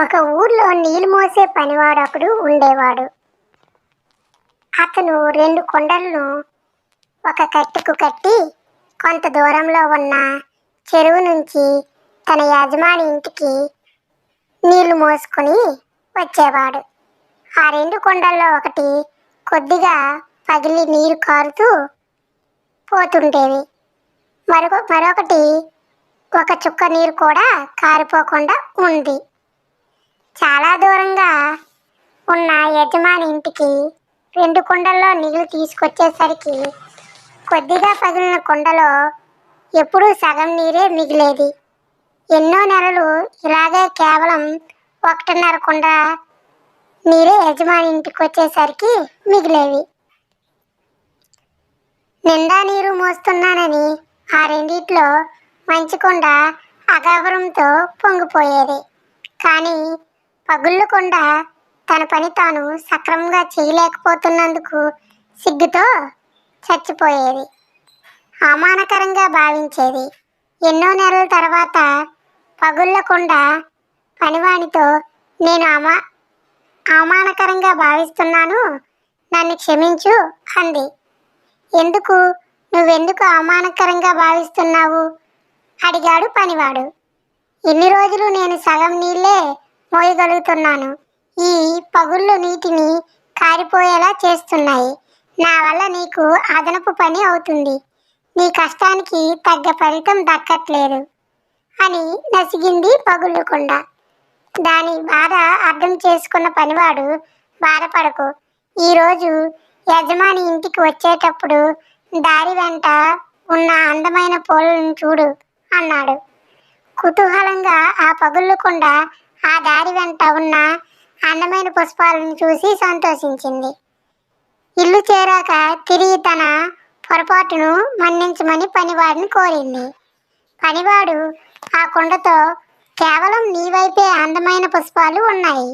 ఒక ఊర్లో నీళ్ళు మోసే పనివాడు ఒకడు ఉండేవాడు. అతను రెండు కొండలను ఒక కట్టెకు కట్టి కొంత దూరంలో ఉన్న చెరువు నుంచి తన యజమాని ఇంటికి నీళ్ళు మోసుకొని వచ్చేవాడు. ఆ రెండు కొండల్లో ఒకటి కొద్దిగా పగిలి నీరు కారుతూ పోతుండేవి మరొక మరొకటి ఒక చుక్క నీరు కూడా కారిపోకుండా ఉంది. చాలా దూరంగా ఉన్న యజమాని ఇంటికి రెండు కుండల్లో నీళ్ళు తీసుకొచ్చేసరికి కొద్దిగా పగిలిన కుండలో ఎప్పుడూ సగం నీరే మిగిలేది. ఎన్నో నెలలు ఇలాగే కేవలం ఒకటిన్నర కుండ నీరే యజమాని ఇంటికి వచ్చేసరికి మిగిలేవి. నిండా నీరు మోస్తున్నానని ఆ రెండిట్లో మంచి కుండ అగావరంతో పొంగిపోయేది. కానీ పగుళ్ళకుండా తన పని తాను సక్రమంగా చేయలేకపోతున్నందుకు సిగ్గుతో చచ్చిపోయేది. అవమానకరంగా భావించేది. ఎన్నో నెలల తర్వాత పగుళ్ళకుండా పనివానితో నేను అవమా అవమానకరంగా భావిస్తున్నాను నన్ను క్షమించు అంది. ఎందుకు? నువ్వెందుకు అవమానకరంగా భావిస్తున్నావు? అడిగాడు పనివాడు. ఇన్ని రోజులు నేను సగం నీళ్ళే మోయగలుగుతున్నాను. ఈ పగుళ్ళు నీటిని కారిపోయేలా చేస్తున్నాయి. నా వల్ల నీకు అదనపు పని అవుతుంది. నీ కష్టానికి తగ్గ ఫలితం దక్కట్లేదు అని నసిగింది పగుళ్ళకుండా దాని బాధ అర్థం చేసుకున్న పనివాడు బాధపడకు. ఈరోజు యజమాని ఇంటికి వచ్చేటప్పుడు దారి వెంట ఉన్న అందమైన పూలను చూడు అన్నాడు. కుతూహలంగా ఆ పగుళ్ళకుండా ఆ దారి వెంట ఉన్న అందమైన పుష్పాలను చూసి సంతోషించింది. ఇల్లు చేరాక తిరిగి తన పొరపాటును మన్నించమని పనివాడిని కోరింది. పనివాడు ఆ కుండతో కేవలం నీ వైపే అందమైన పుష్పాలు ఉన్నాయి.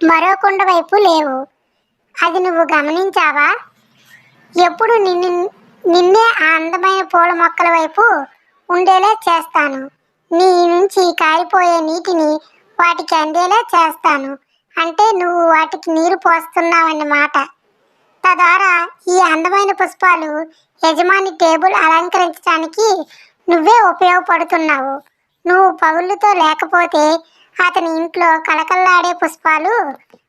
మరో కుండ వైపు లేవు. అది నువ్వు గమనించావా? ఎప్పుడు నిన్ను నిన్నే ఆ అందమైన పూల మొక్కల వైపు ఉండేలా చేస్తాను. నీ నుంచి కారిపోయే నీటిని వాటికి అందేలా చేస్తాను. అంటే నువ్వు వాటికి నీరు పోస్తున్నావన్నమాట. తద్వారా ఈ అందమైన పుష్పాలు యజమాని టేబుల్ అలంకరించడానికి నువ్వే ఉపయోగపడుతున్నావు. నువ్వు పగుళ్ళతో లేకపోతే అతని ఇంట్లో కలకల్లాడే పుష్పాలు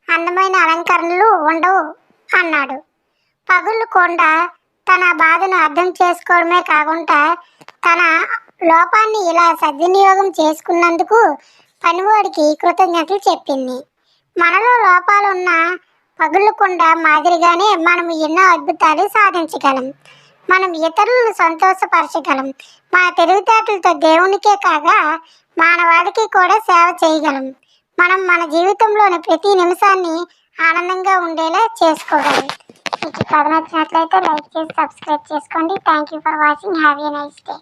అందమైన అలంకరణలు ఉండవు అన్నాడు. పగుళ్ళు కొండ తన బాధను అర్థం చేసుకోవడమే కాకుండా తన లోపాన్ని ఇలా సద్వినియోగం చేసుకున్నందుకు పనివాడికి కృతజ్ఞతలు చెప్పింది. మనలో లోపాలున్న పగుళ్ళకుండా మాదిరిగానే మనం ఎన్నో అద్భుతాలు సాధించగలం. మనం ఇతరులను సంతోషపరచగలం. మన తెలివితేటలతో దేవునికే కాగా మానవాడికి కూడా సేవ చేయగలం. మనం మన జీవితంలోని ప్రతి నిమిషాన్ని ఆనందంగా ఉండేలా చేసుకోగలం. మీకు ఈ కథ నచ్చినట్లయితే లైక్ చేసి సబ్స్క్రైబ్ చేసుకోండి. Thank you for watching have a nice day